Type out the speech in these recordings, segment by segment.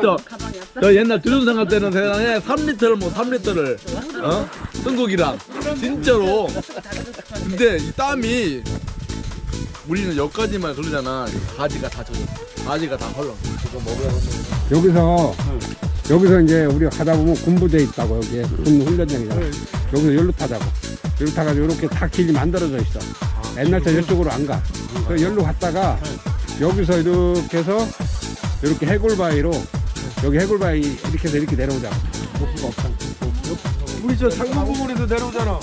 3리터. 저 옛날 두준상 갈 때는 세상에 3리터를 뭐 3리터를 어? 승국이랑 진짜로. 근데 이 땀이 우리는 여기까지만 그러잖아. 바지가 다 젖어. 바지가 다 헐렁. 이거 먹어야 여기서 여기서 이제 우리가 가다 보면 군부대 있다고 여기에 군 훈련장이잖아. 여기서 열로 타자고. 열로 타가지고 이렇게 다 길이 만들어져 있어. 옛날처럼 이쪽으로 안 가. 그래서 열로 갔다가 여기서 이렇게 해서 이렇게 해골바위로 여기 해골바위 이렇게 해서 이렇게 내려오자고. 높이가 없잖아. 우리 저 상무부문에서 내려오잖아.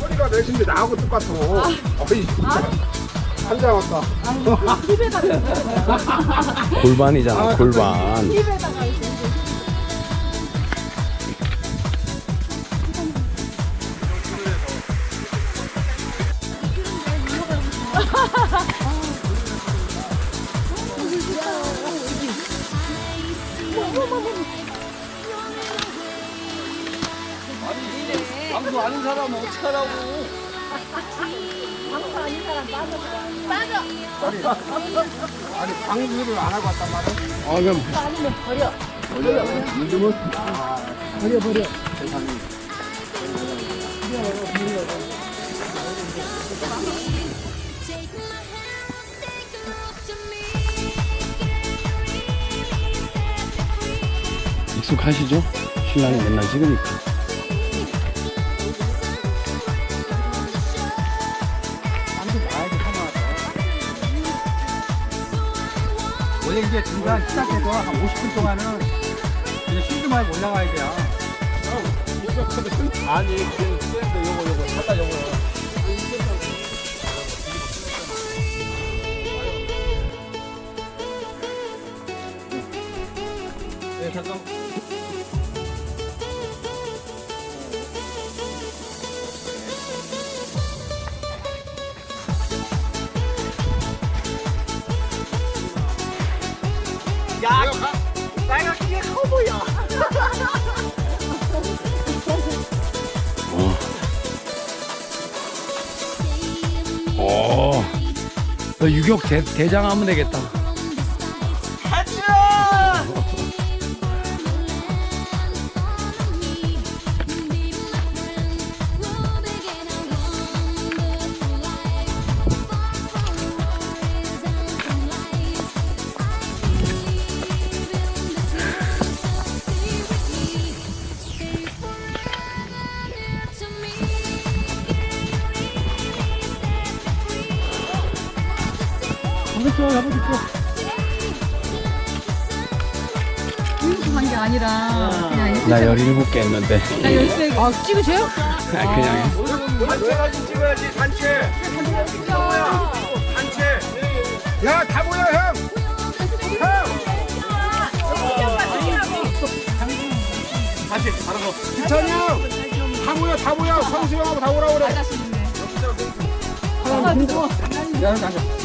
허리가 내신데 나하고 똑같아. 어이. 한장 왔다. 골반이잖아 골반 방송 아는 사람은 어떡하라고. 아니 방수를 안 하고 왔단 말이야. 아, 그럼 Take my hand, stay close to me. 익숙하시죠? 신랑이 맨날 찍으니까 원래 이제 중간 시작해서 한 50분 동안은 그냥 쉬지 말고 올라가야 돼요. 아니, 그 쌤도 요거 요거 잠깐 요거. 네, 잠깐. 유격 대, 대장 하면 되겠다 한게 아니라 그냥 이렇게 나 17개 했는데 나 열쇠 아 찍으세요? 아, 그냥 단체 사진 찍어야지 단체. 뭐야? 단체. 야, 다 모여 형. 다시 바로 기찬이 형. 다 모여, 다 모여. 성수 형하고 다 오라 그래. 하나 누구? 야, 형 앉아.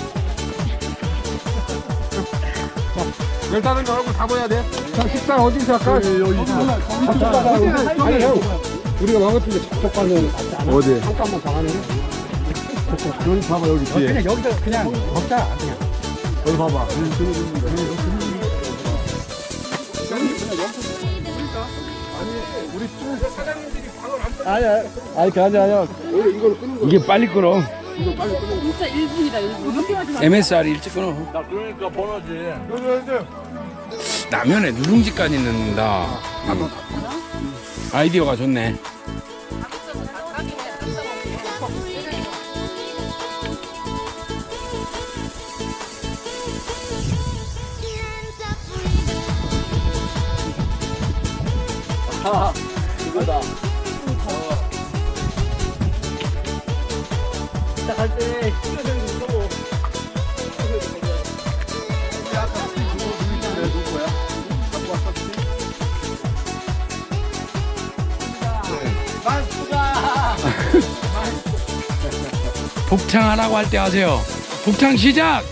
열다섯 명 얼굴 다 보여야 돼. 자, 식사 어디서 할까? 여기, 여기. 아니, 형. 우리가 먹었는데 저쪽 가면? 어디? 잠깐만 더 가네. 여기 봐봐, 여기 뒤에. 그냥 여기서 그냥 먹자, 그냥. 여기 봐봐. 아니, 아니, 아니, 그 아니, 아니야. 이게 빨리 끊어 진짜 1분이다 1분 이렇게만 좀 MSR 일찍 끊어 나 그러니까 번호지. 라면에 누룽지까지 넣는다 음. 아이디어가 좋네 아, 이거다. 시작할 때 힘을 좀 복창하라고 할 때 하세요. 복창 시작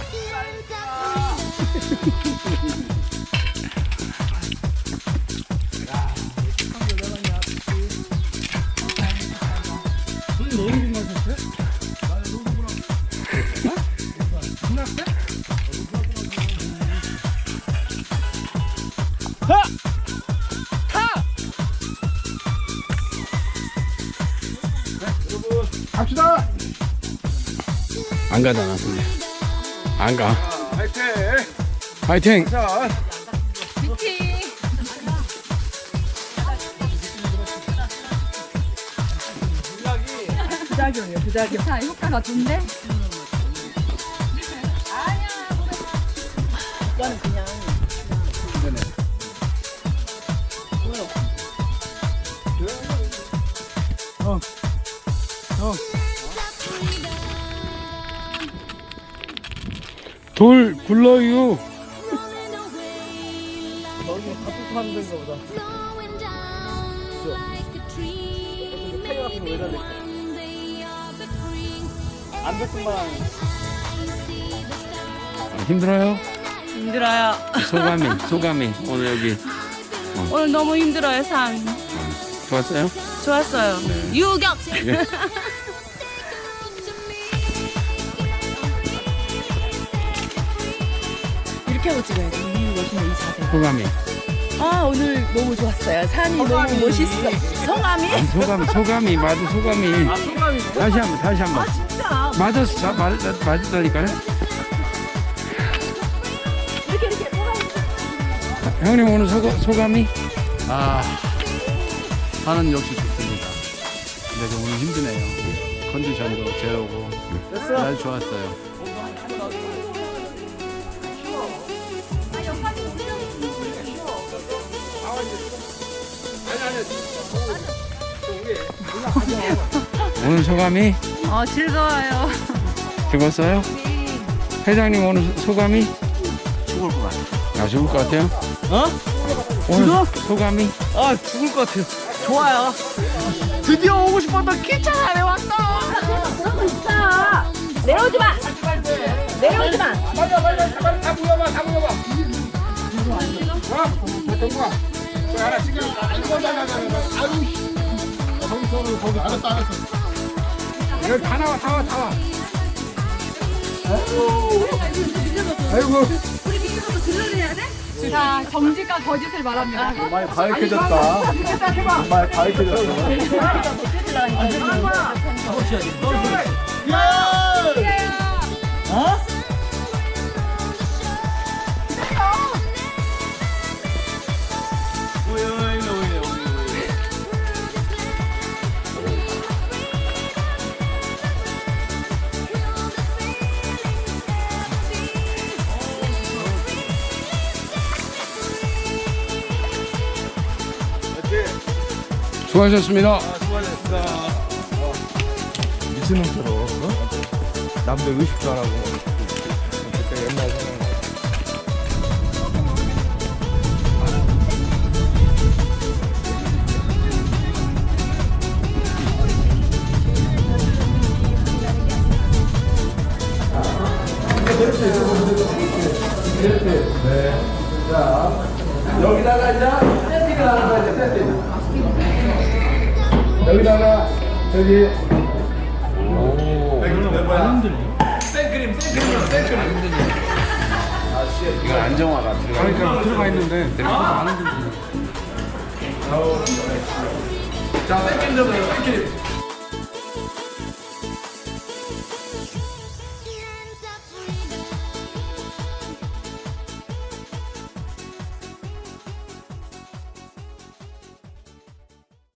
갑시다. 안 가잖아 근데 안가 파이팅. 파이팅 자, 부작용이에요, 부작용. 자, 효과가 좋은데? 돌 굴러요 힘들어요? 힘들어요. 소감이 소감이 오늘 여기 오늘 너무 힘들어요, 산. 좋았어요? 좋았어요. 유격! 이렇게 하고 찍어야지. 이 멋있는 이 자세. 소감이 아, 오늘 너무 좋았어요. 산이 너무 멋있어. 성함이? 아니, 소감이 소감이 맞아 소감이 다시 한번 다시 한번 진짜. 맞았어 맞, 맞, 맞았다니까요 형님 오늘 소, 소감이? 아, 산은 역시 좋습니다. 근데 좀 오늘 힘드네요. 컨디션도 제로고 날 좋았어요. 오늘 소감이? 어, 즐거워요. 죽었어요? 회장님 오늘 소- 소감이? 죽을 것 같아요. 아 죽을 것 같아요? 어? 오늘 소감이? 아, 죽을 것 같아요. 좋아요. 드디어 오고 싶었던 기차 안에 왔어. 내려오지 마! 내려오지 마! 빨리 와, 빨리 와, 빨리 다 모여봐, 다 모여봐. 와, 동구아. 저 하나 지금 이거 나가자. 아유, 거기 거기 거기. 알았어, 알았어. 여기 다 나와, 다 와, 다 와. 아이고. 자, 정직과 거짓을 말합니다. 많이 가익해졌다. 정말 가익해졌어. 수고하셨습니다. 미친놈처럼 어? 남들 의식도 안 하고. 그때 옛날 생각. 여기다가 이제 세팅을 하는 이제 세팅 여기다가 저기 생크림 생크림 생크림. 이거 안정화가 들어가 그러니까 들어가 있는데. 자 생크림 좀 해요 생크림